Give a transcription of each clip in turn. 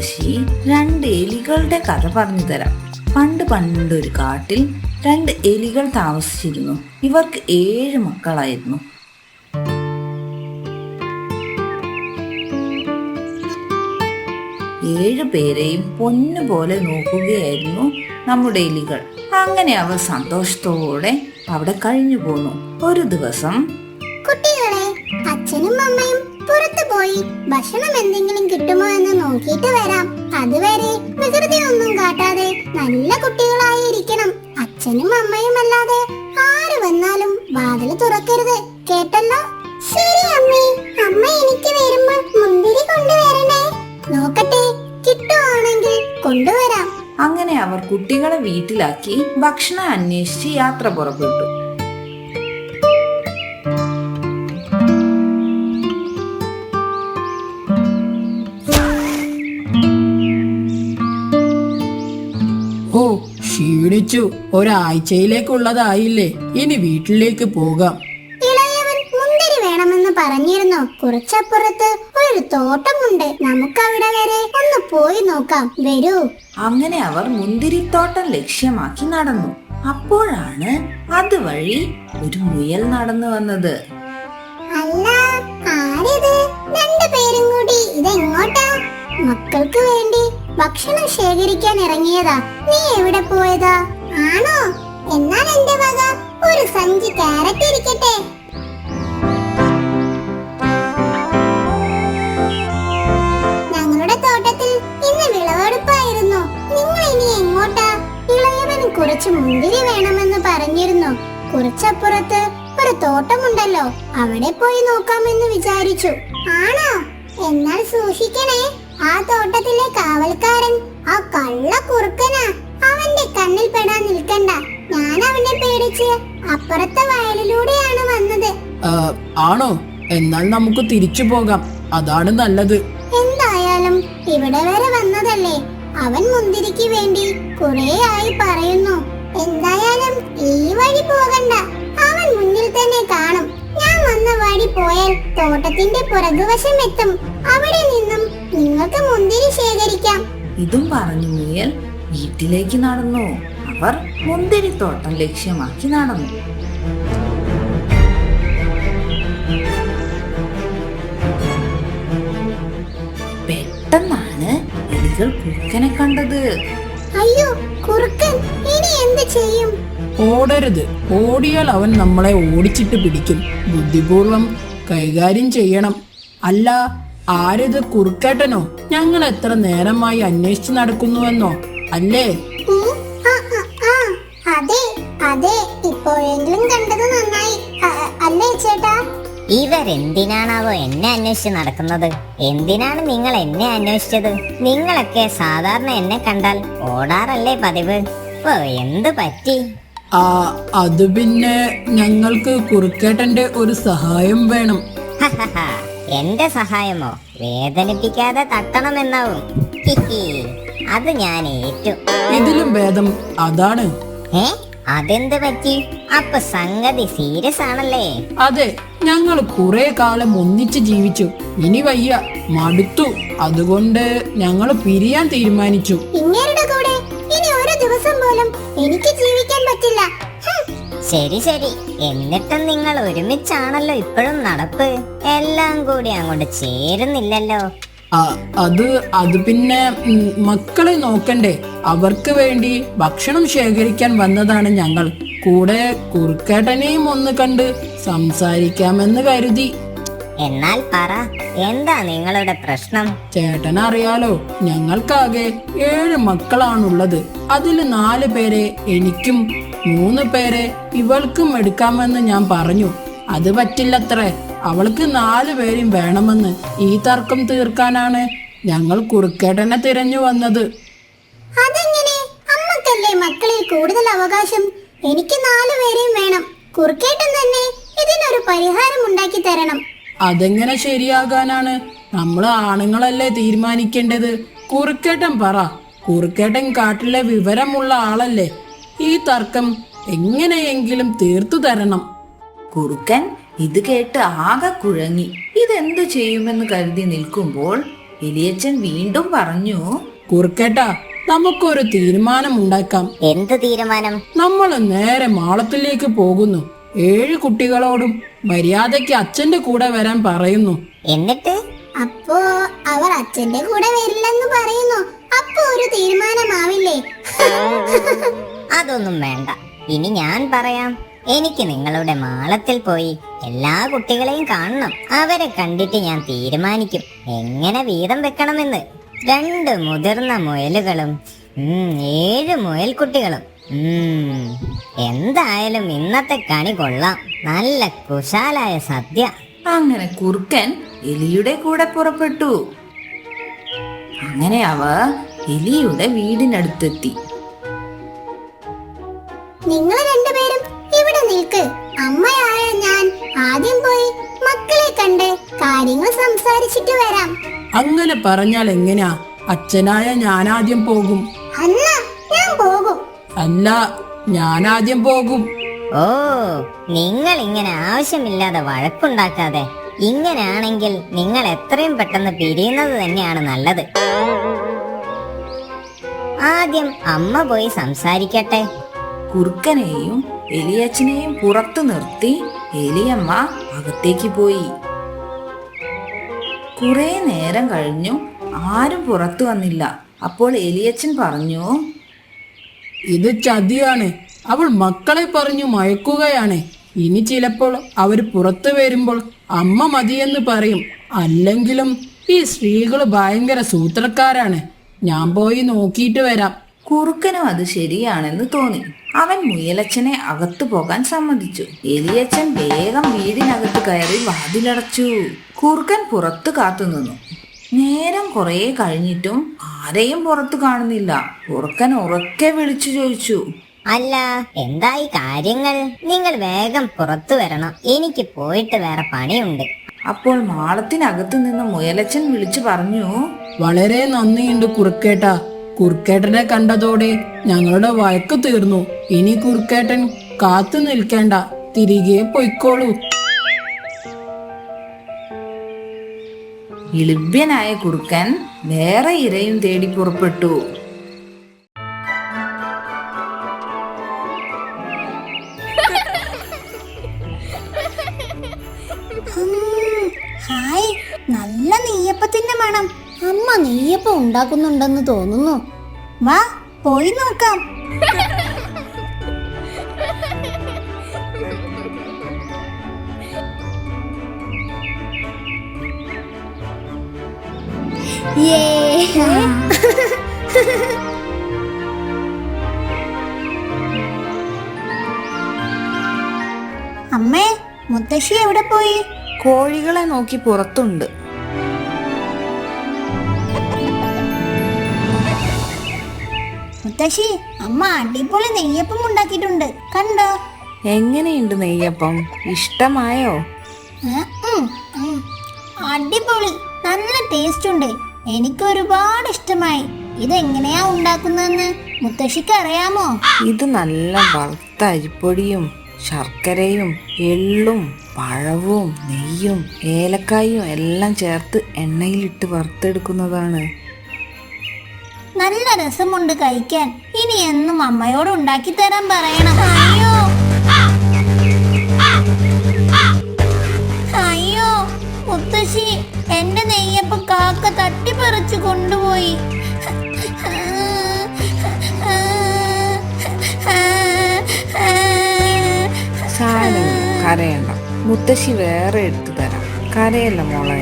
മുത്തശ്ശി രണ്ട് എലികളുടെ കഥ പറഞ്ഞു തരാം. പണ്ട് പണ്ടൊരു കാട്ടിൽ രണ്ട് എലികൾ താമസിച്ചിരുന്നു. ഇവർക്ക് ഏഴ് മക്കളായിരുന്നു. ഏഴു പേരെയും പൊന്നുപോലെ നോക്കുകയായിരുന്നു നമ്മുടെ എലികൾ. അങ്ങനെ അവർ സന്തോഷത്തോടെ അവിടെ കഴിഞ്ഞു പോന്നു. ഒരു ദിവസം കുട്ടികളെ അച്ഛനും അമ്മയും പോയി. ഭക്ഷണം എന്തെങ്കിലും കിട്ടുമോ എന്ന് നോക്കിയിട്ട് വരാം. അതുവരെ വികൃതി ഒന്നും കാട്ടാതെ നല്ല കുട്ടികളായി ഇരിക്കണം. അച്ഛനും അമ്മയും അല്ലാതെ ആര് വന്നാലും വാതിൽ തുറക്കരുത്. കേട്ടല്ലോ? ശരി അമ്മേ. അമ്മ എനിക്ക് വരുമ്പോൾ മുന്തിരി കൊണ്ടുവരണേ. നോക്കട്ടെ കിട്ടുവാണെങ്കിൽ കൊണ്ടുവരാം. അങ്ങനെ അവർ കുട്ടികളെ വീട്ടിലാക്കി ഭക്ഷണം അന്വേഷിച്ച് യാത്ര പുറപ്പെട്ടു. ക്ഷീണിച്ചു. ഒരാഴ്ചയിലേക്കുള്ളതായില്ലേ. ഇനി വീട്ടിലേക്ക് പോകാം. ഇളയവൻ മുന്തിരി വേണമെന്ന് പറഞ്ഞിരുന്നു. കുറച്ചപ്പുറത്ത് ഒരു തോട്ടമുണ്ട്. നമുക്ക് അവിടെ വരെ ഒന്ന് പോയി നോക്കാം. വരൂ. അങ്ങനെ അവർ മുന്തിരിത്തോട്ടം ലക്ഷ്യമാക്കി നടന്നു. അപ്പോഴാണ് അതുവഴി ഒരു മുയൽ നടന്നു വന്നത്. അല്ല ആരിത്? രണ്ടുപേരും കൂടി ഇതെങ്ങോട്ടാ? മക്കൾക്ക് വേണ്ടി ഭക്ഷണം ശേഖരിക്കാൻ ഇറങ്ങിയതാ. നീ എവിടെ പോയതാ? ആണോ? എന്നാൽ എന്റെ വക ഒരു സഞ്ചി ക്യാരറ്റ് ഇരിക്കട്ടെ. ഞങ്ങളുടെ തോട്ടത്തിൽ ഇന്ന് വിളവെടുപ്പായിരുന്നു. നിങ്ങൾ ഇനി എങ്ങോട്ടാ? ഇളയവന് കുറച്ച് മുന്തിരി വേണമെന്ന് പറഞ്ഞിരുന്നു. കുറച്ചപ്പുറത്ത് ഒരു തോട്ടമുണ്ടല്ലോ. അവിടെ പോയി നോക്കാമെന്ന് വിചാരിച്ചു. ആണോ? എന്നാൽ സൂക്ഷിക്കണേ. ആ തോട്ടത്തിലെ കാവൽക്കാരൻ ആ കള്ള കുറുക്കനാ. അവന്റെ കണ്ണിൽ പെടാൻ നിൽക്കണ്ട. ഞാൻ അവനെ പേടിച്ച് അപ്പുറത്തെ വയലിലൂടെയാണ് വന്നത്. ആണോ? എന്നാൽ നമുക്ക് തിരിച്ചു പോകാം. അതാണ് നല്ലത്. എന്തായാലും ഇവിടെ വരെ വന്നതല്ലേ. അവൻ മുന്തിരിക്ക് വേണ്ടി കുറെ ആയി പറയുന്നു. എന്തായാലും ഈ വഴി പോകണ്ട. അവൻ മുന്നിൽ തന്നെ കാണും. ഞാൻ വന്ന വഴി പോയാൽ തോട്ടത്തിന്റെ പുറകുവശം എത്തും. അവിടെ നിന്നും നിങ്ങൾക്ക് മുന്തിരി ശേഖരിക്കാം. ഇതും പറഞ്ഞു മുയൽ വീട്ടിലേക്ക് നടന്നു. അവർ മുന്തിരിത്തോട്ടം ലക്ഷ്യമാക്കി നടന്നു. പെട്ടെന്നാണ് എലികൾ കുറുക്കനെ കണ്ടത്. അയ്യോ കുറുക്കൻ ഇനി എന്ത് ചെയ്യും? ഓടരുത്. ഓടിയാൽ അവൻ നമ്മളെ ഓടിച്ചിട്ട് പിടിക്കും. ബുദ്ധിപൂർവം കൈകാര്യം ചെയ്യണം. അല്ല ആരിത് കുറുക്കേട്ടനോ? ഞങ്ങൾ എത്ര നേരമായി അന്വേഷിച്ചു നടക്കുന്നുവെന്നോ? അല്ലേ? ആ, ആ, ആ, അതെ അതെ. ഇപ്പോഴെങ്കിലും കണ്ടത് നന്നായി. അല്ലേ ചേട്ടാ? ഇവരെന്തിനാണാവോ എന്നെ അന്വേഷിച്ച് നടക്കുന്നത്? എന്തിനാണ് നിങ്ങൾ എന്നെ അന്വേഷിച്ചത്? നിങ്ങളൊക്കെ സാധാരണ എന്നെ കണ്ടാൽ ഓടാറല്ലേ പതിവ്? ഓ എന്ത് പറ്റി? ആ അത് പിന്നെ ഞങ്ങൾക്ക് കുറുക്കേട്ടന്റെ ഒരു സഹായം വേണം. എന്റെ സഹായമോ? വേദനിപ്പിക്കാതെ തട്ടണമെന്നാവും. അത് ഞാൻ ഏറ്റു. ഇതിലും ഭേദം അതാണ്. ഏ? അതെന്ത് പറ്റി? അപ്പൊ സംഗതി സീരിയസ് ആണല്ലേ? അതെ ഞങ്ങൾ കുറെ കാലം ഒന്നിച്ച് ജീവിച്ചു. ഇനി വയ്യ. മടുത്തു. അതുകൊണ്ട് ഞങ്ങൾ പിരിയാൻ തീരുമാനിച്ചു. ഇങ്ങേരുടെ കൂടെ ഇനി ഒരു ദിവസം പോലും എനിക്ക് ജീവിക്കാൻ പറ്റില്ല. ഹും, ശരി ശരി. എന്നിട്ടും നിങ്ങൾ ഒരുമിച്ചാണല്ലോ ഇപ്പോഴും നടപ്പ്. എല്ലാം കൂടി അങ്ങോട്ട് ചേരുന്നില്ലല്ലോ. അത് അത് പിന്നെ മക്കളെ നോക്കണ്ടേ. അവർക്ക് വേണ്ടി ഭക്ഷണം ശേഖരിക്കാൻ വന്നതാണ് ഞങ്ങൾ. കൂടെ കുറുക്കേട്ടനെയും ഒന്ന് കണ്ട് സംസാരിക്കാമെന്ന് കരുതി. എന്നാൽ പറ എന്താ നിങ്ങളുടെ പ്രശ്നം? ചേട്ടൻ അറിയാലോ ഞങ്ങൾക്കാകെ ഏഴ് മക്കളാണുള്ളത്. അതിൽ നാല് പേരെ എനിക്കും മൂന്ന് പേരെ ഇവൾക്കും എടുക്കാമെന്ന് ഞാൻ പറഞ്ഞു. അത് പറ്റില്ലത്രേ അവൾക്ക് നാല് പേരും വേണമെന്ന് ഈ തർക്കം തീർക്കാനാണ് ഞങ്ങൾ കുറുക്കേട്ടനെ തിരഞ്ഞു വന്നത്. അതെങ്ങനെ? അമ്മക്കല്ലേ മക്കളിൽ കൂടുതൽ അവകാശം? എനിക്ക് നാലു പേരെയും വേണം. കുറുക്കേട്ടൻ തന്നെ ഇതിനൊരു പരിഹാരം ഉണ്ടാക്കി തരണം. അതെങ്ങനെ ശരിയാകാനാണ്? നമ്മൾ ആണുങ്ങളല്ലേ തീരുമാനിക്കേണ്ടത്? കുറുക്കേട്ടൻ പറ. കുറുക്കേട്ടൻ കാട്ടിലെ വിവരമുള്ള ആളല്ലേ? ഈ തർക്കം എങ്ങനെയെങ്കിലും തീർത്തു തരണം. കുറുക്കൻ ഇത് കേട്ട് ആകെ കുഴങ്ങി. ഇതെന്ത് ചെയ്യുമെന്ന് കരുതി നിൽക്കുമ്പോൾ എലിയച്ചൻ വീണ്ടും പറഞ്ഞു കുറുക്കേട്ടാ നമുക്കൊരു തീരുമാനം ഉണ്ടാക്കാം എന്ത് തീരുമാനം? നമ്മൾ നേരെ മാളത്തിലേക്ക് പോകുന്നു. ഏഴ് കുട്ടികളോടും മര്യാദയ്ക്ക് അച്ഛന്റെ കൂടെ വരാൻ പറയുന്നു. എന്നിട്ട്? അപ്പോ അവർ അച്ഛന്റെ കൂടെ വരില്ലെന്ന് പറയുന്നു. അപ്പൊ ഒരു തീരുമാനമാവില്ലേ? അതൊന്നും വേണ്ട. ഇനി ഞാൻ പറയാം. എനിക്ക് നിങ്ങളുടെ മാളത്തിൽ പോയി എല്ലാ കുട്ടികളെയും കാണണം. അവരെ കണ്ടിട്ട് ഞാൻ തീരുമാനിക്കും. എങ്ങനെ വീതം വെക്കണമെന്ന്? രണ്ട് മുതിർന്ന മുയലുകളും ഏഴ് മുയൽക്കുട്ടികളും. എന്തായാലും ഇന്നത്തെ കണി കൊള്ളാം. നല്ല കുശാലായ സദ്യ. അങ്ങനെ കുറുക്കൻ എലിയുടെ കൂടെ പുറപ്പെട്ടു. അങ്ങനെ അവ എലിയുടെ വീടിനടുത്തെത്തി. നിങ്ങൾ രണ്ടുപേരും ഇവിടെ നിൽക്ക്. അമ്മയായ ഞാൻ ആദ്യം പോയി മക്കളെ കണ്ട് കാര്യങ്ങൾ സംസാരിച്ചിട്ട് വരാം. അങ്ങനെ പറഞ്ഞാൽ എങ്ങനെയാ അച്ഛനായ ഞാൻ ആദ്യം പോകും. അല്ല ഞാൻ പോകും. അല്ല ഞാനാദ്യം പോകും. ഓ നിങ്ങൾ ഇങ്ങനെ ആവശ്യമില്ലാതെ വഴക്കുണ്ടാക്കാതെ ഇങ്ങനെയാണെങ്കിൽ നിങ്ങൾ എത്രയും പെട്ടെന്ന് പിരിയുന്നത് തന്നെയാണ് നല്ലത്. ആദ്യം അമ്മ പോയി സംസാരിക്കട്ടെ. കുറുക്കനെയും എലിയച്ചനെയും പുറത്തു നിർത്തി എലിയമ്മ അകത്തേക്ക് പോയി. കുറെ നേരം കഴിഞ്ഞു ആരും പുറത്തു വന്നില്ല. അപ്പോൾ എലിയച്ചൻ പറഞ്ഞു ഇത് ചതിയാണ്. അവൾ മക്കളെ പറഞ്ഞു മയക്കുകയാണ്. ഇനി ചിലപ്പോൾ അവർ പുറത്തു വരുമ്പോൾ അമ്മ മതിയെന്ന് പറയും. അല്ലെങ്കിലും ഈ സ്ത്രീകൾ ഭയങ്കര സൂത്രക്കാരാണ്. ഞാൻ പോയി നോക്കിയിട്ട് വരാം. കുറുക്കനും അത് ശരിയാണെന്ന് തോന്നി. അവൻ മുയലച്ചനെ അകത്തു പോകാൻ സമ്മതിച്ചു. എലിയച്ചൻ വേഗം വീടിനകത്ത് കയറി വാതിലടച്ചു. കുറുക്കൻ പുറത്തു കാത്തുനിന്നു നേരം കുറെ കഴിഞ്ഞിട്ടും ആരെയും പുറത്തു കാണുന്നില്ല. ഉറക്കൻ ഉറക്കെ വിളിച്ചു ചോദിച്ചു. അല്ല എന്തായി കാര്യങ്ങൾ? നിങ്ങൾ വേഗം പുറത്തു വരണം. എനിക്ക് പോയിട്ട് വേറെ പണിയുണ്ട്. അപ്പോൾ മാളത്തിനകത്തു നിന്ന് മുയലച്ചൻ വിളിച്ചു പറഞ്ഞു വളരെ നന്ദിയുണ്ട് കുറുക്കേട്ട. കുറുക്കേട്ടനെ കണ്ടതോടെ ഞങ്ങളുടെ വഴക്ക് തീർന്നു. ഇനി കുറുക്കേട്ടൻ കാത്തു നിൽക്കേണ്ട. തിരികെ പൊയ്ക്കോളൂ. ഇളിഭ്യനായ കുറുക്കൻ വേറെ ഇരയും തേടി പുറപ്പെട്ടു. ഹായ്. നല്ല നെയ്യപ്പത്തിന്റെ മണം. അമ്മ നെയ്യപ്പം ഉണ്ടാക്കുന്നുണ്ടെന്ന് തോന്നുന്നു. വാ പോയി നോക്കാം. അമ്മേ മുത്തശ്ശി എവിടെ പോയി? കോഴികളെ നോക്കി പുറത്തുണ്ട്. മുത്തശ്ശി അമ്മ അടിപൊളി നെയ്യപ്പം ഉണ്ടാക്കിയിട്ടുണ്ട്. കണ്ടോ? എങ്ങനെയുണ്ട് നെയ്യപ്പം? ഇഷ്ടമായോ. അടിപൊളി. നല്ല ടേസ്റ്റ് ഉണ്ട്. എനിക്ക് ഒരുപാട് ഇഷ്ടമായി ഇതെങ്ങനെയാ ഉണ്ടാക്കുന്നതെന്ന് മുത്തശ്ശിക്ക് അറിയാമോ? ഇത് നല്ല വറുത്ത അരിപ്പൊടിയും ശർക്കരയും എള്ളും പഴവും നെയ്യും ഏലക്കായും എല്ലാം ചേർത്ത് എണ്ണയിലിട്ട് വറുത്തെടുക്കുന്നതാണ്. നല്ല രസമുണ്ട് കഴിക്കാൻ. ഇനി എന്നും അമ്മയോട് ഉണ്ടാക്കി തരാൻ പറയണം. അയ്യോ അയ്യോ മുത്തശ്ശി വേറെ എടുത്തു തരാം. കരയല്ല മോളെ.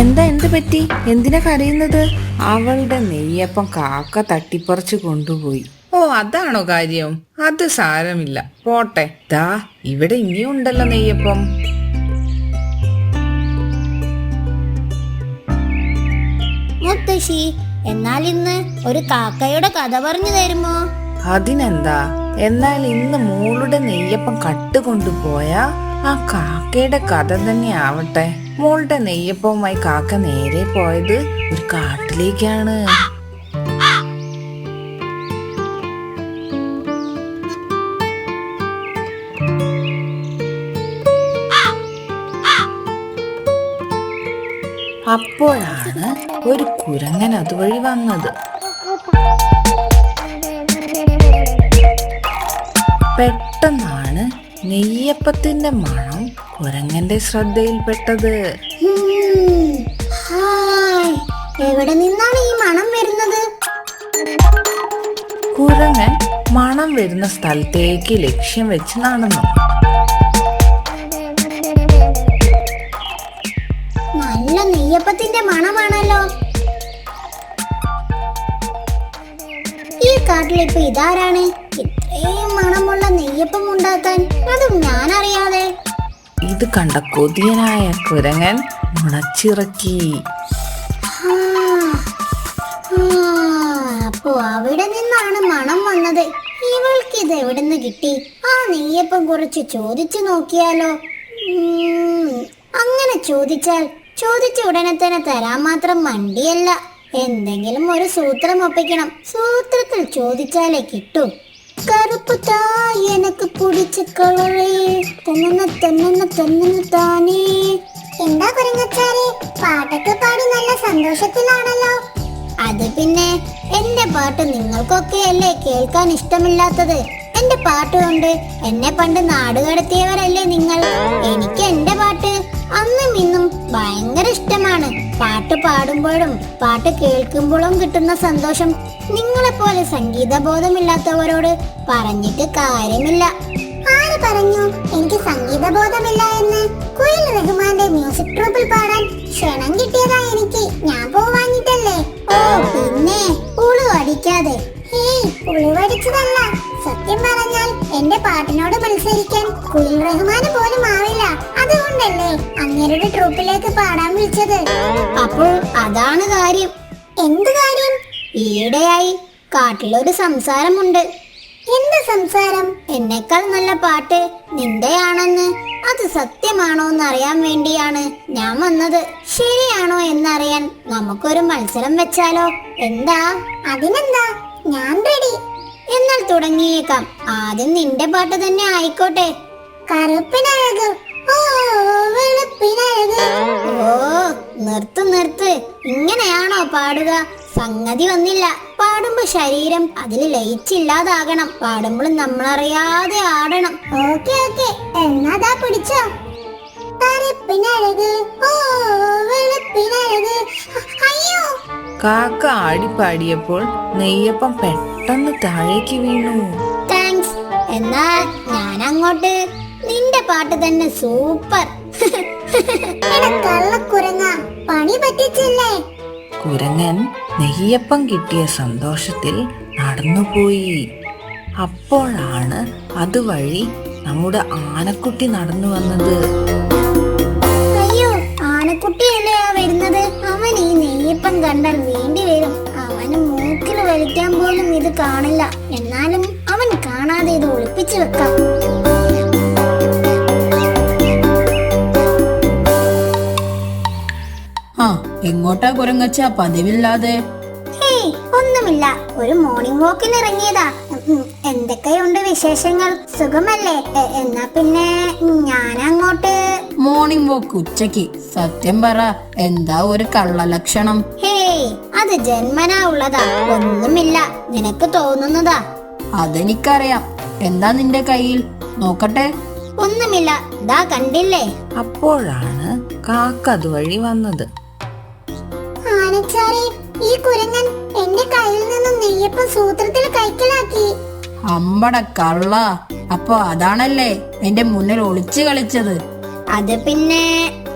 എന്താ എന്ത് പറ്റി? എന്തിനാ കരയുന്നത്? അവളുടെ നെയ്യപ്പം കാക്ക തട്ടിപ്പറിച്ചു കൊണ്ടുപോയി. ഓ അതാണോ കാര്യം? അത് സാരമില്ല. പോട്ടെ. ദാ ഇവിടെ ഇനിയും ഉണ്ടല്ലോ നെയ്യപ്പം. മുത്തശ്ശി എന്നാൽ ഇന്ന് ഒരു കാക്കയുടെ കഥ പറഞ്ഞു തരുമോ? അതിനെന്താ? എന്നാൽ ഇന്ന് മോളുടെ നെയ്യപ്പം കട്ടുകൊണ്ടുപോയ ആ കാക്കയുടെ കഥ തന്നെ ആവട്ടെ മോളുടെ നെയ്യപ്പവുമായി കാക്ക നേരെ പോയത് ഒരു കാട്ടിലേക്കാണ്. അപ്പോഴാണ് ഒരു കുരങ്ങൻ അതുവഴി വന്നത്. പെട്ടെന്നാണ് നെയ്യപ്പത്തിന്റെ മണം കുരങ്ങന്റെ ശ്രദ്ധയിൽപ്പെട്ടത്. എവിടെ നിന്നാണ് ഈ മണം വരുന്നത്? കുരങ്ങൻ മണം വരുന്ന സ്ഥലത്തേക്ക് ലക്ഷ്യം വെച്ച് നടന്നു. നല്ല നെയ്യപ്പത്തിന്റെ മണമാണല്ലോ. ഈ കാട്ടിലിപ്പോ ഇതാരാണ്? ഇത്രയും മണമുള്ള നെയ്യപ്പം ഉണ്ടാക്കാൻ അതും ഞാൻ അറിയാതെ ഇത് കണ്ട കൊതിയനായ കുരങ്ങൻ മുളച്ചിറക്കി അപ്പോ അവിടെ നിന്നാണ് മണം വന്നത്. ഇവൾക്ക് ഇത് എവിടുന്ന് കിട്ടി? ആ നെയ്യപ്പം കുറച്ച് ചോദിച്ചു നോക്കിയാലോ? അങ്ങനെ ചോദിച്ചാൽ ചോദിച്ച ഉടനെ തന്നെ തരാൻ മാത്രം മണ്ടിയല്ല. എന്തെങ്കിലും ഒരു സൂത്രം ഒപ്പിക്കണം. സൂത്രത്തിൽ ചോദിച്ചാലേ കിട്ടൂ. കറുപ്പ് താ எனக்கு பிடிச்ச കളറേ. തന്നെ തന്നെ തന്നെ தானே എന്താ കുരങ്ങച്ചാരെ? പാട്ടൊക്കെ പാടി നല്ല സന്തോഷത്തിലാണല്ലോ. അത് പിന്നെ എന്റെ പാട്ട് നിങ്ങൾക്കൊക്കെ അല്ലേ കേൾക്കാൻ ഇഷ്ടമില്ലാത്തത്? എന്റെ പാട്ട് കൊണ്ട് എന്നെ പണ്ട് നാട് കടത്തിയവരല്ലേ നിങ്ങൾ? എനിക്ക് എന്റെ പാട്ട് അന്നും ഇന്നും ഭയങ്കര ഇഷ്ടമാണ്. പാട്ട് പാടുമ്പോഴും പാട്ട് കേൾക്കുമ്പോഴും കിട്ടുന്ന സന്തോഷം. നിങ്ങളെപ്പോലെ സംഗീത ബോധമില്ലാത്തവരോട് പറഞ്ഞിട്ട് കാര്യമില്ല. ആര് പറഞ്ഞു? എനിക്ക് സംഗീത ബോധമില്ല എന്ന്. കുയിൽ റഹ്മാന്റെ മ്യൂസിക് ട്രൂപ്പിൽ പാടാൻ ക്ഷണം കിട്ടിയതാ എനിക്ക്. ഞാൻ പോവാഞ്ഞിട്ടല്ലേ? ഓ പിന്നെ. ഉളു അടിക്കാതെ ഹേയ് ഉളുവടിച്ചതല്ല സത്യം പറഞ്ഞാൽ എന്റെ പാട്ടിനോട് മത്സരിക്കാൻ കുയിൽ റഹ്മാന് പോലും ആവില്ല. അതുകൊണ്ടല്ലേ അങ്ങേരുടെ ട്രൂപ്പിലേക്ക് പാടാൻ വിളിച്ചത്. അപ്പോൾ അതാണ് കാര്യം. എന്ത് കാര്യം? ഈയിടെയായി കാട്ടിലൊരു സംസാരമുണ്ട്. എന്ത് സംസാരം? എന്നെക്കാൾ നല്ല പാട്ട് നിന്റെയാണെന്ന്. അത് സത്യമാണോ എന്ന് അറിയാൻ വേണ്ടിയാണ് ഞാൻ വന്നത്. ശരിയാണോ എന്നറിയാൻ നമുക്കൊരു മത്സരം വെച്ചാലോ? എന്താ? അതിനെന്താ? ഞാൻ റെഡി എന്നാൽ തുടങ്ങിയേക്കാം. ആദ്യം നിന്റെ പാട്ട് തന്നെ ആയിക്കോട്ടെ. കറുപ്പിനഴക്. ഓ ഓ നിർത്ത് നിർത്ത്. ഇങ്ങനെയാണോ പാടുക? സംഗതി വന്നില്ല. പാടുമ്പോ ശരീരം അതിൽ ലയിച്ചില്ലാതാകണം. പാടുമ്പോൾ നമ്മളറിയാതെ ആടണം. Okay okay. എന്നാതാ പിടിച്ചോ. കറുപ്പിനഴക്. ഓ വെളുപ്പിനഴക്. അയ്യോ. കാക്ക ആടിപ്പാടിയപ്പോൾ നെയ്യപ്പം പെട്ടെന്ന് താഴേക്ക് വീണു. താങ്ക്സ് എന്നാ ഞാൻ അങ്ങോട്ട് നിന്റെ പാട്ട് തന്നെ സൂപ്പർ. കള്ളക്കുരങ്ങ. പണി പറ്റിച്ചില്ലേ? കുരങ്ങൻ നെയ്യപ്പം കിട്ടിയ സന്തോഷത്തിൽ നടന്നുപോയി. അപ്പോഴാണ് അതുവഴി നമ്മുടെ ആനക്കുട്ടി നടന്നു വന്നത് അയ്യോ ആനക്കുട്ടി അല്ലേ വരുന്നത്? അവൻ ഈ നെയ്യപ്പം കണ്ടാൽ വേണ്ടി വരും. അവന് മൂക്കിൽ വലിക്കാൻ പോലും ഇത് കാണില്ല. എന്നാലും അവൻ കാണാതെ ഇത് ഒളിപ്പിച്ചു വെക്കാം. ആ എങ്ങോട്ടാ കുരങ്ങച്ച? പതിവില്ലാതെ. ഒന്നുമില്ല. ഒരു മോർണിംഗ് വാക്കിന് ഇറങ്ങിയതാ. എന്തൊക്കെയുണ്ട് വിശേഷങ്ങൾ? സുഖമല്ലേ? എന്നാ പിന്നെ ഞാൻ അങ്ങോട്ട് മോർണിംഗ് വോക്ക് ഉച്ചയ്ക്ക്. സത്യം പറ എന്താ ഒരു കള്ളലക്ഷണം? ഹേ അത് ജന്മനാ ഉള്ളതാ. ഒന്നുമില്ല നിനക്ക് തോന്നുന്നതാ. അതെനിക്കറിയാം. എന്താ നിന്റെ കയ്യിൽ? നോക്കട്ടെ. ഒന്നുമില്ല ദാ കണ്ടില്ലേ? അപ്പോഴാണ് കാക്ക അതുവഴി വന്നത്. ആനച്ചാരെ ഈ കുരങ്ങൻ എന്റെ കയ്യിൽ നിന്നും നെയ്യപ്പം സൂത്രത്തിൽ കൈക്കലാക്കി. അമ്പട കള്ള. അപ്പൊ അതാണല്ലേ എന്റെ മുന്നിൽ ഒളിച്ചു കളിച്ചത്? അത് പിന്നെ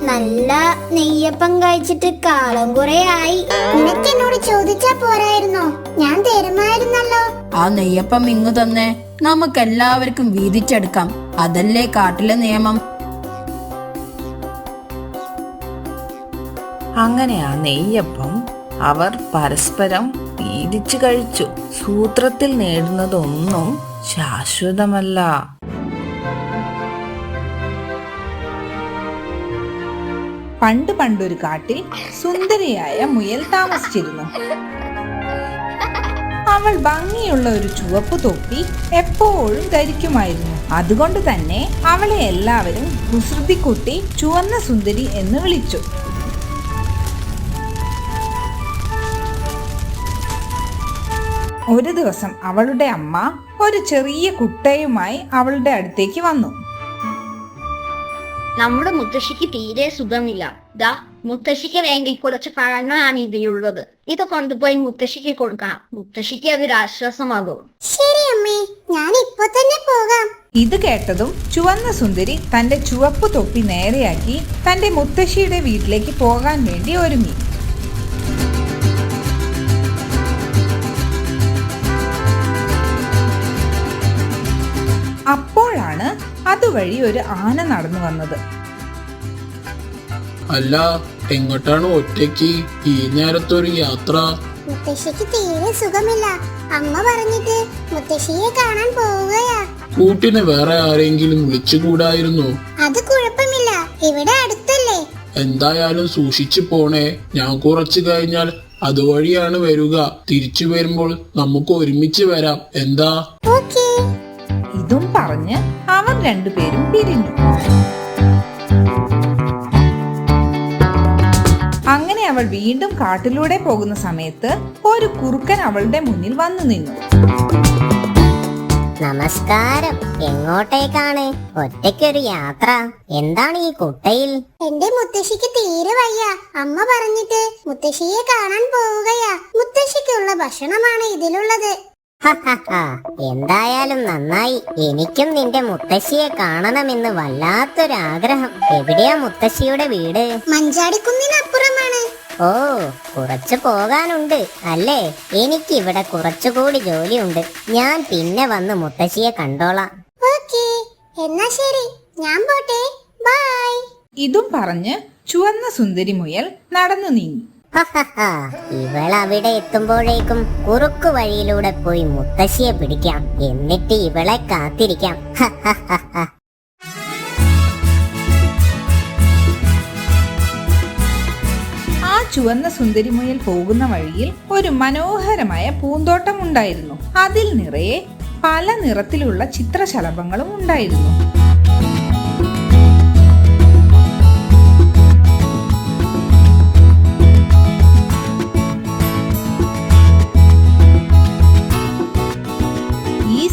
നല്ല നെയ്യപ്പം കഴിച്ചിട്ട് കാളം കുറെ ആയി. നിനക്ക് എന്നോട് ചോദിച്ചാ പോരായിരുന്നോ? ഞാൻ തരുമായിരുന്നല്ലോ. ആ നെയ്യപ്പം ഇങ്ങു തന്നെ നമുക്ക് എല്ലാവർക്കും വീതിച്ചെടുക്കാം. അതല്ലേ കാട്ടിലെ നിയമം? അങ്ങനെ ആ നെയ്യപ്പം അവർ പരസ്പരം വീതിച്ചു കഴിച്ചു. സൂത്രത്തിൽ നേടുന്നതൊന്നും ശാശ്വതമല്ല. പണ്ട് പണ്ടൊരു കാട്ടിൽ സുന്ദരിയായ മുയൽ താമസിച്ചിരുന്നു. അവൾ ഭംഗിയുള്ള ഒരു ചുവപ്പ് തൊപ്പി എപ്പോഴും ധരിക്കുമായിരുന്നു. അതുകൊണ്ട് തന്നെ അവളെ എല്ലാവരും കുസൃതിക്കുട്ടി ചുവന്ന സുന്ദരി എന്ന് വിളിച്ചു. ഒരു ദിവസം അവളുടെ അമ്മ ഒരു ചെറിയ കുട്ടയുമായി അവളുടെ അടുത്തേക്ക് വന്നു. നമ്മുടെ മുത്തശ്ശിക്ക് തീരെ സുഖമില്ല. ദാ മുത്തശ്ശിക്ക് വേണ്ടി കുറച്ച് പഴങ്ങളാണ് ഇതിലുള്ളത്. ഇത് കൊണ്ടുപോയി മുത്തശ്ശിക്ക് കൊടുക്കാം. മുത്തശ്ശിക്ക് അതൊരു ആശ്വാസമാകും. ശരി അമ്മേ ഞാൻ ഇപ്പൊ തന്നെ പോകാം. ഇത് കേട്ടതും ചുവന്ന സുന്ദരി തന്റെ ചുവപ്പ് തൊപ്പി നേരെയാക്കി തന്റെ മുത്തശ്ശിയുടെ വീട്ടിലേക്ക് പോകാൻ വേണ്ടി ഒരുങ്ങി. അപ്പോഴാണ് അതുവഴി ഒരു ആന നടന്നു വന്നത്. അല്ല എങ്ങോട്ടാണ് ഒറ്റയ്ക്ക് ഈ നേരത്തൊരു യാത്ര? മുത്തശ്ശിക്ക് തീരെ സുഖമില്ല. അമ്മ പറഞ്ഞിട്ട് മുത്തശ്ശിയെ കാണാൻ പോവുകയാ. കൂട്ടിന് വേറെ ആരെങ്കിലും വിളിച്ചുകൂടായിരുന്നു? അത് കുഴപ്പമില്ല. ഇവിടെ അടുത്തല്ലേ. എന്തായാലും സൂക്ഷിച്ചു പോണേ. ഞാൻ കുറച്ചു കഴിഞ്ഞാൽ അതുവഴിയാണ് വരിക. തിരിച്ചു വരുമ്പോൾ നമുക്ക് ഒരുമിച്ച് വരാം. എന്താ? ഓക്കേ. ഇതും പറഞ്ഞ് അവർ രണ്ടുപേരും പിരിഞ്ഞു. അങ്ങനെ അവൾ വീണ്ടും കാട്ടിലൂടെ പോകുന്ന സമയത്ത് ഒരു കുറുക്കൻ അവളുടെ മുന്നിൽ വന്നു നിന്നു. നമസ്കാരം. എങ്ങോട്ടേക്കാണ്? ഒറ്റയ്ക്കൊരു യാത്ര. എന്താണ് ഈ കുട്ടയിൽ? എന്റെ മുത്തശ്ശിക്ക് തീരെ വയ്യ. അമ്മ പറഞ്ഞിട്ട് മുത്തശ്ശിയെ കാണാൻ പോവുകയാ. മുത്തശ്ശിക്കുള്ള ഭക്ഷണമാണ് ഇതിലുള്ളത്. എന്തായാലും നന്നായി. എനിക്കും നിന്റെ മുത്തശ്ശിയെ കാണണമെന്ന് വല്ലാത്തൊരാഗ്രഹം. എവിടെയാ മുത്തശ്ശിയുടെ വീട്? മഞ്ചാടിക്കുന്നിനപ്പുറമാണ്. ഓ കുറച്ച് പോകാനുണ്ട് അല്ലേ? എനിക്കിവിടെ കുറച്ചുകൂടി ജോലിയുണ്ട്. ഞാൻ പിന്നെ വന്ന് മുത്തശ്ശിയെ കണ്ടോളാം. ഓക്കേ എന്നാ ശരി. ഞാൻ പോട്ടെ. ബൈ. ഇതും പറഞ്ഞ് ചുവന്ന സുന്ദരി മുയൽ നടന്നു നീങ്ങി. ഇവളവിടെ എത്തുമ്പോഴേക്കും കുറുക്കു വഴിയിലൂടെ പോയി മുത്തശ്ശിയെ പിടിക്കാം. എന്നിട്ട് ഇവളെ കാത്തിരിക്കാം. ചുവന്ന സുന്ദരി മുയൽ പോകുന്ന വഴിയിൽ ഒരു മനോഹരമായ പൂന്തോട്ടം ഉണ്ടായിരുന്നു അതിൽ നിറയെ പല നിറത്തിലുള്ള ചിത്രശലഭങ്ങളും ഉണ്ടായിരുന്നു.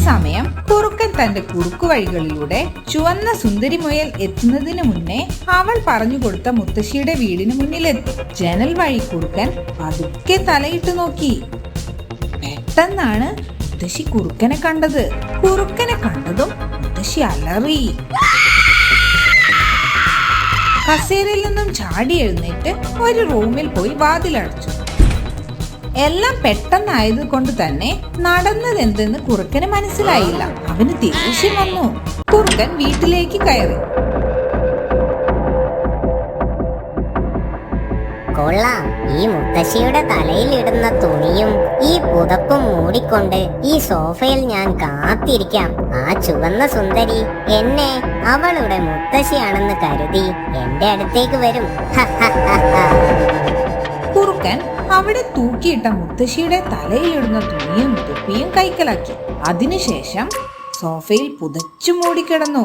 സമയം കുറുക്കൻ തന്റെ കുറുക്കുവഴികളിലൂടെ ചുവന്ന സുന്ദരി മുയൽ എത്തുന്നതിന് മുന്നേ അവൾ പറഞ്ഞു കൊടുത്ത മുത്തശ്ശിയുടെ വീടിന് മുന്നിലെത്തി. ജനൽ വഴി കുറുക്കൻ പതുക്കെ തലയിട്ട് നോക്കി. പെട്ടെന്നാണ് മുത്തശ്ശി കുറുക്കനെ കണ്ടത്. കുറുക്കനെ കണ്ടതും മുത്തശ്ശി അലറി. കസേരയിൽ നിന്നും ചാടി എഴുന്നേറ്റ് ഒരു റൂമിൽ പോയി വാതിലടച്ചു. എല്ലാം പെട്ടെന്നായത് കൊണ്ട് തന്നെ നടന്നത് എന്തെന്ന് കുറുക്കന് മനസ്സിലായില്ല. അവന് ദേഷ്യം വന്നു. കുറുക്കൻ വീട്ടിലേക്ക് കയറി. കൊള്ളാം. ഈ മുത്തശ്ശിയുടെ തലയിൽ ഇടുന്ന തുണിയും ഈ പുതപ്പും മൂടിക്കൊണ്ട് ഈ സോഫയിൽ ഞാൻ കാത്തിരിക്കാം. ആ ചുവന്ന സുന്ദരി എന്നെ അവളുടെ മുത്തശ്ശിയാണെന്ന് കരുതി എന്റെ അടുത്തേക്ക് വരും. കുറുക്കൻ അവിടെ തൂക്കിയിട്ട മുത്തശ്ശിയുടെ തലയിലിടുന്ന തുണിയും തുപ്പിയും കൈക്കലാക്കി. അതിനുശേഷം സോഫയിൽ പുതച്ചു മൂടിക്കിടന്നു.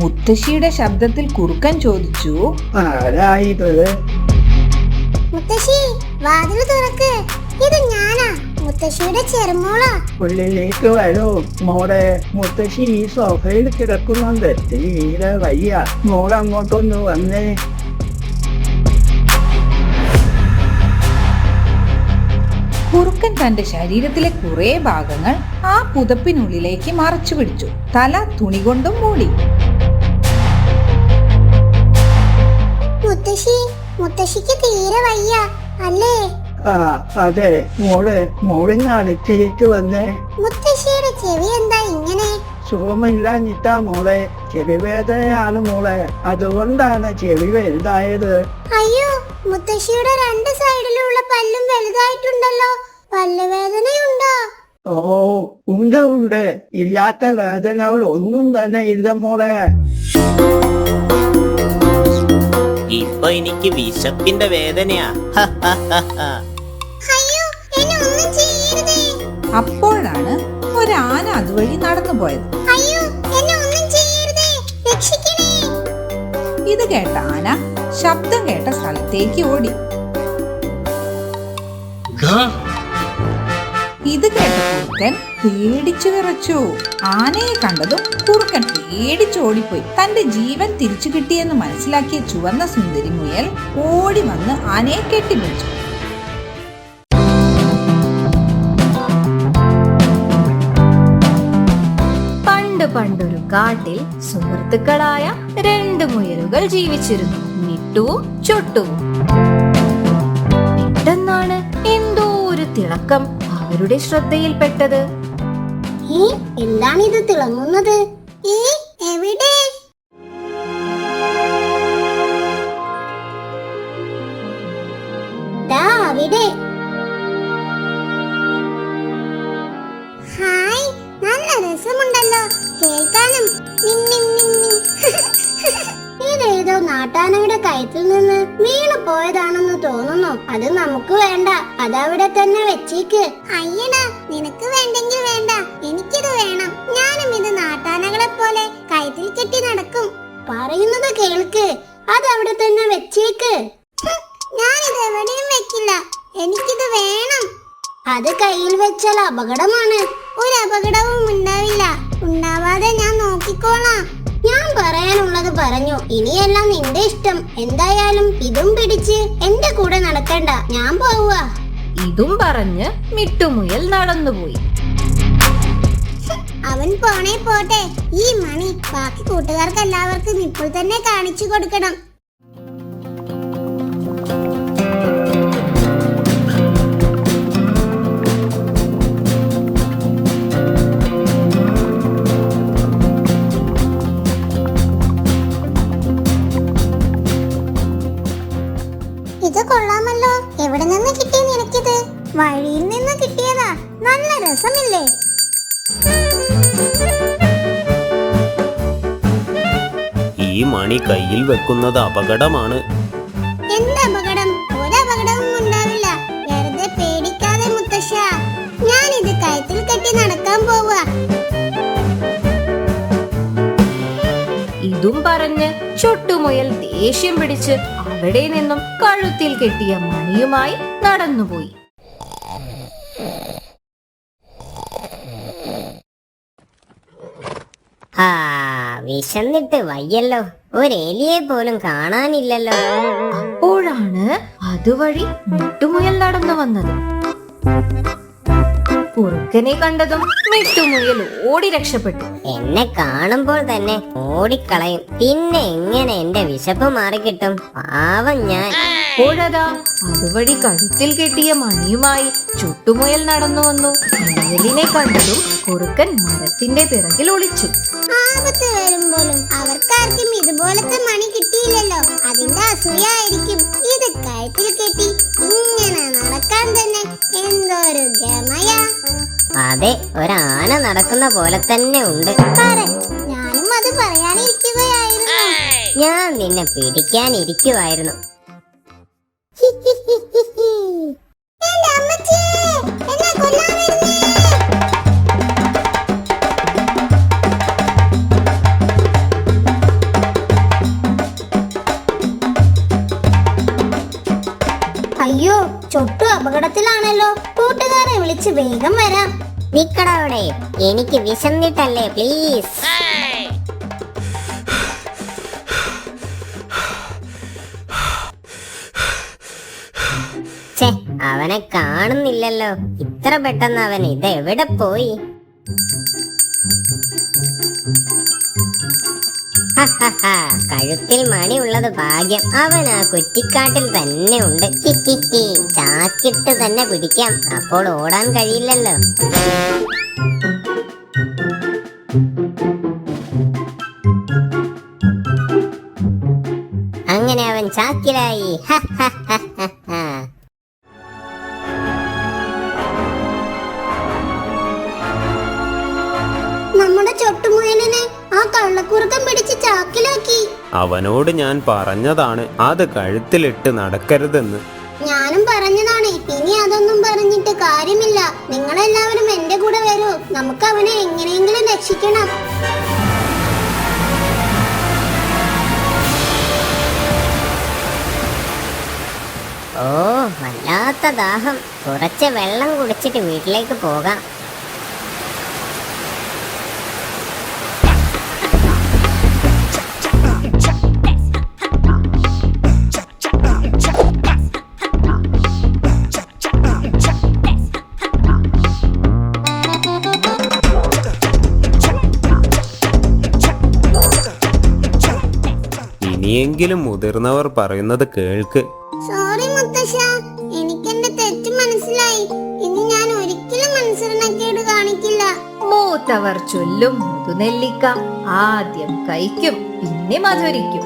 മുത്തശ്ശിയുടെ ശബ്ദത്തിൽ കുറുക്കൻ ചോദിച്ചു മുത്തശ്ശി വാതിൽ തുറക്ക്. ഇത് ഞാനാ. മുത്തശ്ശിയുടെ ചെറുമോളാ. ഉള്ളിലേക്ക് വരൂ. മോളെ മുത്തശ്ശി ഈ സോഫയിൽ കിടക്കുന്നുണ്ട്. തീരെ വയ്യ. മോളങ്ങോട്ടൊന്ന് വന്നേ. കുറുക്കൻ തന്റെ ശരീരത്തിലെ കുറെ ഭാഗങ്ങൾ ആ പുതപ്പിനുള്ളിലേക്ക് മറച്ചു പിടിച്ചു. തല തുണി കൊണ്ടും മൂടി. മുത്തശ്ശി മുത്തശ്ശിക്ക് തീരെ വയ്യ. അല്ലേ? ആ അതെ മോൾ മോളിന്ന് അടുത്തേക്ക് വന്നേ. മുത്തശ്ശിയുടെ ചെവി എന്താ ഇങ്ങനെ? സുഖമില്ലാഞ്ഞിട്ടാ മോളെ ചെവി വേദനയാണ് മോളെ. അതുകൊണ്ടാണ് ചെവി വലുതായത്. അയ്യോ മുത്തശ്ശിയുടെ രണ്ട് സൈഡിലുള്ള പല്ലും വലുതായിട്ടുണ്ടല്ലോ. പല്ലുവേദനയുണ്ടോ ഓ ഉണ്ട് ഉണ്ട്. ഇല്ലാത്ത വേദനകൾ ഒന്നും തന്നെ ഇല്ല മോളെ. ഇപ്പൊ എനിക്ക് വിശപ്പിന്റെ വേദനയാ. അപ്പോഴാണ് ഒരു ആന അതുവഴി നടന്നു പോയത്. ഇത് കേട്ട ആന ശബ്ദം കേട്ട സ്ഥലത്തേക്ക് ഓടി. ഇത് കേട്ട കുറുക്കൻ പേടിച്ചു വിറച്ചു. ആനയെ കണ്ടതും കുറുക്കൻ പേടിച്ചോടിപ്പോയി തന്റെ ജീവൻ തിരിച്ചു കിട്ടിയെന്ന് മനസ്സിലാക്കിയ ചുവന്ന സുന്ദരി മുയൽ ഓടി വന്ന് ആനയെ കെട്ടിപ്പിടിച്ചു. പണ്ടൊരു കാട്ടിൽ സുഹൃത്തുക്കളായ രണ്ട് മുയലുകൾ ജീവിച്ചിരുന്നു. മിട്ടുവും ചൊട്ടുവും. പെട്ടെന്നാണ് എന്തോ ഒരു തിളക്കം അവരുടെ ശ്രദ്ധയിൽപ്പെട്ടത്? എന്താണിത് തിളങ്ങുന്നത്? ഏ എവിടെ? അവിടെ. നാട്ടാനയുടെ കയറ്റിൽ നിന്ന് വീണു പോയതാണെന്ന് തോന്നുന്നു. അത് നമുക്ക് വേണ്ട. അതവിടെ തന്നെ വെച്ചേക്ക്. അയ്യന നിനക്ക് വേണ്ടെങ്കിൽ വേണ്ട. എനിക്കിത് വേണം. ഞാനും ഇത് നാട്ടാനകളെ പോലെ കയറ്റിൽ കെട്ടി നടക്കും. പറയുന്നത് കേൾക്ക്. അതവിടെ തന്നെ വെച്ചേക്ക്. ഞാനിത് എവിടെയും വെക്കില്ല. എനിക്കിത് വേണം. അത് കയ്യിൽ വെച്ചാൽ അപകടമാണ്. ഒരു അപകടവും ഉണ്ടാവില്ല. ഉണ്ടാവാതെ ഞാൻ നോക്കിക്കോളാം. ഞാൻ പറയാനുള്ളത് പറഞ്ഞു. ഇനിയെല്ലാം നിന്റെ ഇഷ്ടം. എന്തായാലും ഇതും പിടിച്ച് എന്റെ കൂടെ നടക്കണ്ട. ഞാൻ പോവുക. ഇതും പറഞ്ഞ് മിട്ടുമുയൽ നടന്നുപോയി. അവൻ പോണേ പോട്ടെ. ഈ മണി ബാക്കി കൂട്ടുകാർക്ക് എല്ലാവർക്കും ഇപ്പോൾ തന്നെ കാണിച്ചു കൊടുക്കണം. മണി കയ്യിൽ വെക്കുന്നത് അപകടമാണ്. എന്ത് അപകടം? ഒരു അപകടവും ഉണ്ടാവില്ല. വെറുതെ പേടിക്കാതെ മുത്തശ്ശ. ഞാൻ ഇത് കയത്തിൽ കെട്ടി നടക്കാൻ പോവുക. ഇതും പറഞ്ഞ് ചുട്ടുമുയൽ ദേഷ്യം പിടിച്ച് അവിടെ നിന്നും കഴുത്തിൽ കെട്ടിയ മണിയുമായി നടന്നുപോയി. ആ വിശന്നിട്ട് വയ്യല്ലോ. ഒരു എലിയെ പോലും കാണാനില്ലല്ലോ. അപ്പോഴാണ് അതുവഴി മുട്ടുമുയൽ നടന്നു വന്നത്. കുറുക്കനെ കണ്ടതും മിട്ടുമുയൽ ഓടി രക്ഷപ്പെട്ടു. എന്നെ കാണുമ്പോൾ തന്നെ ഓടിക്കളയും. പിന്നെ എങ്ങനെ എന്റെ വിശപ്പ് മാറിക്കിട്ടും പാവം ഞാൻ. അപ്പോഴതാ അതുവഴി കഴുത്തിൽ കെട്ടിയ മണിയുമായി ചുട്ടുമുയൽ നടന്നു വന്നു. മുയലിനെ കണ്ടതും കുറുക്കൻ മരത്തിന്റെ പിറകിൽ ഒളിച്ചു. ആപത്ത് വരുമ്പോഴും അവർക്കാർക്കും ഇതുപോലത്തെ മണി കിട്ടിയില്ലല്ലോ. അതിന്റെ അസൂയായിരിക്കും ഇത് കഴുത്തിൽ കെട്ടി ഇങ്ങനെ തന്നെ എന്തൊരു ഗമയ. അതെ ഒരാന നടക്കുന്ന പോലെ തന്നെ ഉണ്ട്. ഞാനും അത് പറയാനിരിക്കുകയായിരുന്നു. ഞാൻ നിന്നെ പിടിക്കാനിരിക്കുവായിരുന്നു. ചൊട്ടു അപകടത്തിലാണല്ലോ. കൂട്ടുകാരെ വിളിച്ച് വേഗം വരാം. നിക്കടവിടെ എനിക്ക് വിശന്നിട്ടല്ലേ പ്ലീസ് അവനെ കാണുന്നില്ലല്ലോ. ഇത്ര പെട്ടെന്ന് അവൻ ഇത് എവിടെ പോയി? കഴുത്തിൽ മണി ഉള്ളത് ഭാഗ്യം. അവൻ ആ കുറ്റിക്കാട്ടിൽ തന്നെ ഉണ്ട്. ചാക്കിട്ട് തന്നെ പിടിക്കാം. അപ്പോൾ ഓടാൻ കഴിയില്ലല്ലോ. അങ്ങനെ അവൻ ചാക്കിലായി. ഹഹഹഹഹ. അവനോട് ഞാൻ പറഞ്ഞതാണ്. അത് കഴുത്തിലിട്ട് നടക്കരുതെന്ന്. ഞാനും പറഞ്ഞതാണ്. ഇനി അതൊന്നും പറഞ്ഞിട്ട് കാര്യമില്ല. നിങ്ങളെല്ലാവരും എന്റെ കൂടെ വരൂ. നമുക്ക് അവനെ എങ്ങനെയെങ്കിലും രക്ഷിക്കണം. ഓ വല്ലാത്ത ദാഹം. കുറച്ച് വെള്ളം കുടിച്ചിട്ട് വീട്ടിലേക്ക് പോകാം. ഇനിയെങ്കിലും മുതിർന്നവർ പറയുന്നത് കേൾക്ക്. സോറി മുത്തശ്ശ എനിക്കെന്റെ തെറ്റ് മനസ്സിലായി. ഇനി ഞാൻ ഒരിക്കലും അനുസരണക്കേട് കാണിക്കില്ല. മൂത്തവർ ചൊല്ലും മുതുനെല്ലിക്ക ആദ്യം കഴിക്കും പിന്നെ മധുരിക്കും.